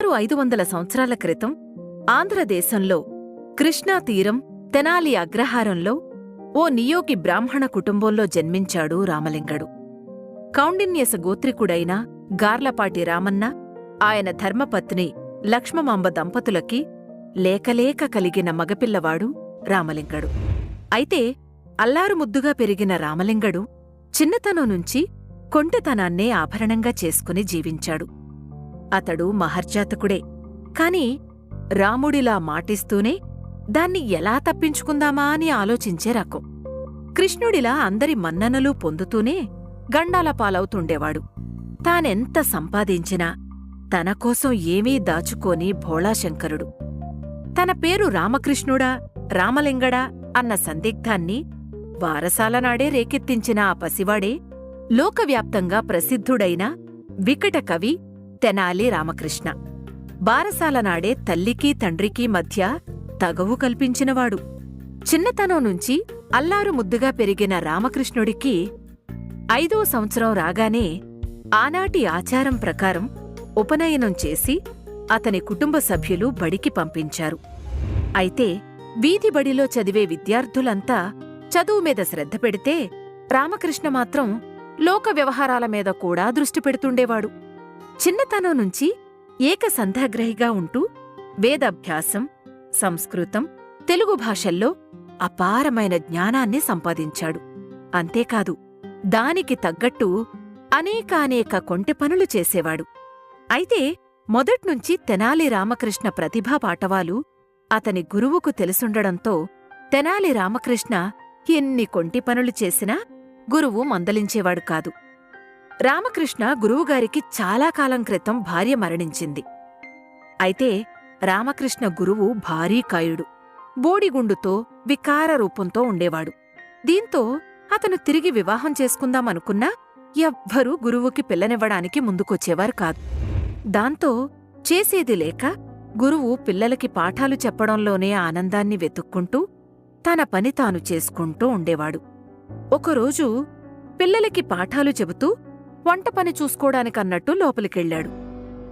సుమారు ఐదు వందల సంవత్సరాల క్రితం ఆంధ్రదేశంలో కృష్ణా తీరం తెనాలి అగ్రహారంలో ఓ నియోగి బ్రాహ్మణ కుటుంబంలో జన్మించాడు రామలింగడు. కౌండిన్యస గోత్రికుడైన గార్లపాటి రామన్న ఆయన ధర్మపత్ని లక్ష్మమాంబ దంపతులకి లేకలేక కలిగిన మగపిల్లవాడు రామలింగడు. అయితే అల్లారుముద్దుగా పెరిగిన రామలింగడు చిన్నతనం నుంచి కొంటెతనాన్నే ఆభరణంగా చేసుకుని జీవించాడు. అతడు మహర్జాతకుడే. కాని రాముడిలా మాటిస్తూనే దాన్ని ఎలా తప్పించుకుందామా అని ఆలోచించే రకం. కృష్ణుడిలా అందరి మన్ననలు పొందుతూనే గండాల పాలవుతుండేవాడు. తానెంత సంపాదించినా తనకోసం ఏమీ దాచుకోని భోళాశంకరుడు. తన పేరు రామకృష్ణుడా రామలింగడా అన్న సందిగ్ధాన్ని వారసాలనాడే రేకెత్తించిన ఆ పసివాడే లోకవ్యాప్తంగా ప్రసిద్ధుడైన వికట కవి తెనాలి రామకృష్ణ. బారసాలనాడే తల్లికీ తండ్రికీ మధ్య తగవు కల్పించినవాడు. చిన్నతనం నుంచి అల్లారు ముద్దుగా పెరిగిన రామకృష్ణుడికి ఐదో సంవత్సరం రాగానే ఆనాటి ఆచారం ప్రకారం ఉపనయనం చేసి అతని కుటుంబ సభ్యులు బడికి పంపించారు. అయితే వీధి బడిలో చదివే విద్యార్థులంతా చదువు మీద శ్రద్ధ పెడితే రామకృష్ణ మాత్రం లోక వ్యవహారాల మీద కూడా దృష్టి పెడుతుండేవాడు. చిన్నతనం నుంచి ఏకసంధాగ్రహిగా ఉంటూ వేదాభ్యాసం సంస్కృతం తెలుగు భాషల్లో అపారమైన జ్ఞానాన్ని సంపాదించాడు. అంతేకాదు దానికి తగ్గట్టు అనేకానేక కొంటె పనులు చేసేవాడు. అయితే మొదట్నుంచి తెనాలి రామకృష్ణ ప్రతిభా పాటవాలు అతని గురువుకు తెలుసుండడంతో తెనాలి రామకృష్ణ ఎన్ని కొంటి పనులు చేసినా గురువు మందలించేవాడు కాదు. రామకృష్ణ గురువుగారికి చాలా కాలం క్రితం భార్య మరణించింది. అయితే రామకృష్ణ గురువు భారీ కాయుడు. బోడిగుండుతో వికార రూపంతో ఉండేవాడు. దీంతో అతను తిరిగి వివాహం చేసుకుందామనుకున్నా ఎవ్వరూ గురువుకి పిల్లనివ్వడానికి ముందుకొచ్చేవారు కాదు. దాంతో చేసేది లేక గురువు పిల్లలకి పాఠాలు చెప్పడంలోనే ఆనందాన్ని వెతుక్కుంటూ తన పని తాను చేసుకుంటూ ఉండేవాడు. ఒకరోజు పిల్లలకి పాఠాలు చెబుతూ వంట పని చూసుకోడానికన్నట్టు లోపలికెళ్ళాడు.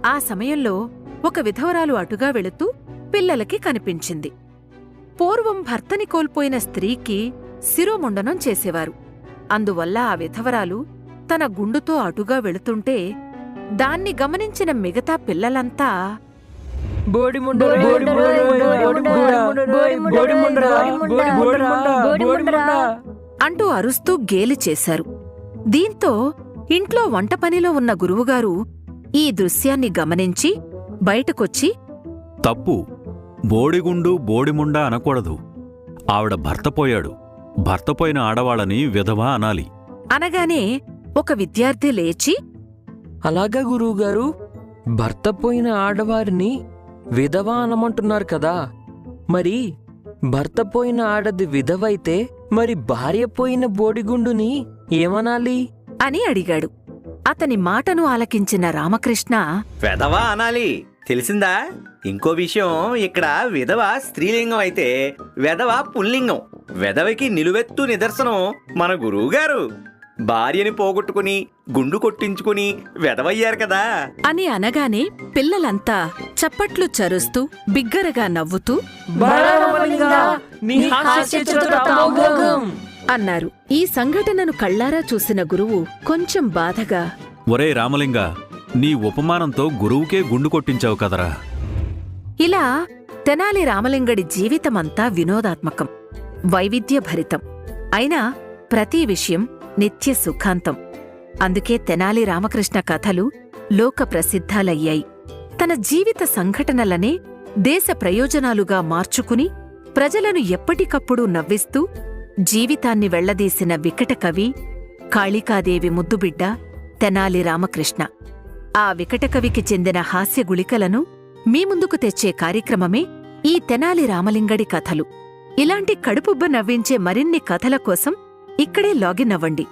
ఆ సమయంలో ఒక విధవరాలు అటుగా వెళుతూ పిల్లలకి కనిపించింది. పూర్వం భర్తని కోల్పోయిన స్త్రీకి శిరోముండనం చేసేవారు. అందువల్ల ఆ విధవరాలు తన గుండుతో అటుగా వెళుతుంటే దాన్ని గమనించిన మిగతా పిల్లలంతా. అంటూ అరుస్తూ గేలి చేశారు. దీంతో ఇంట్లో వంట పనిలో ఉన్న గురువుగారు ఈ దృశ్యాన్ని గమనించి బయటకొచ్చి తప్పు. బోడిగుండు బోడిముండ అనకూడదు. ఆవిడ భర్త పోయాడు. భర్త పోయిన ఆడవాళ్ళని విధవ అనాలి. అనగానే ఒక విద్యార్థి లేచి అలాగా గురువుగారు భర్త పోయిన ఆడవారిని విధవ అనమంటున్నారు కదా. మరి భర్త పోయిన ఆడది విధవైతే మరి భార్య పోయిన బోడిగుండుని ఏమనాలి? అని అడిగాడు. అతని మాటను ఆలకించిన రామకృష్ణ వెధవ అనాలి. తెలిసిందా? ఇంకో విషయం ఇక్కడ విధవ స్త్రీలింగం అయితే వెధవ పుల్లింగం. వెధవకి నిలువెత్తు నిదర్శనం మన గురువుగారు. భార్యని పోగొట్టుకుని గుండు కొట్టించుకుని వెధవయ్యారు కదా. అని అనగానే పిల్లలంతా చప్పట్లు చరుస్తూ బిగ్గరగా నవ్వుతూ అన్నారు. ఈ సంఘటనను కళ్ళారా చూసిన గురువు కొంచెం బాధగా ఒరే రామలింగ నీ ఉపమానంతో గురువుకే గుండు కొట్టించావు కదరా. ఇలా తెనాలి రామలింగడి జీవితమంతా వినోదాత్మకం వైవిధ్యభరితం. అయినా ప్రతి విషయం నిత్య సుఖాంతం. అందుకే తెనాలి రామకృష్ణ కథలు లోక ప్రసిద్ధాలయ్యాయి. తన జీవిత సంఘటనలనే దేశ ప్రయోజనాలుగా మార్చుకుని ప్రజలను ఎప్పటికప్పుడు నవ్విస్తూ జీవితాన్ని వెళ్ళదీసిన వికట కవి కాళికాదేవి ముద్దుబిడ్డ తెనాలి రామకృష్ణ. ఆ వికటకవికి చెందిన హాస్య గుళికలను మీ ముందుకు తెచ్చే కార్యక్రమమే ఈ తెనాలి రామలింగడి కథలు. ఇలాంటి కడుపుబ్బ నవ్వించే మరిన్ని కథల కోసం ఇక్కడే లాగిన్ అవ్వండి.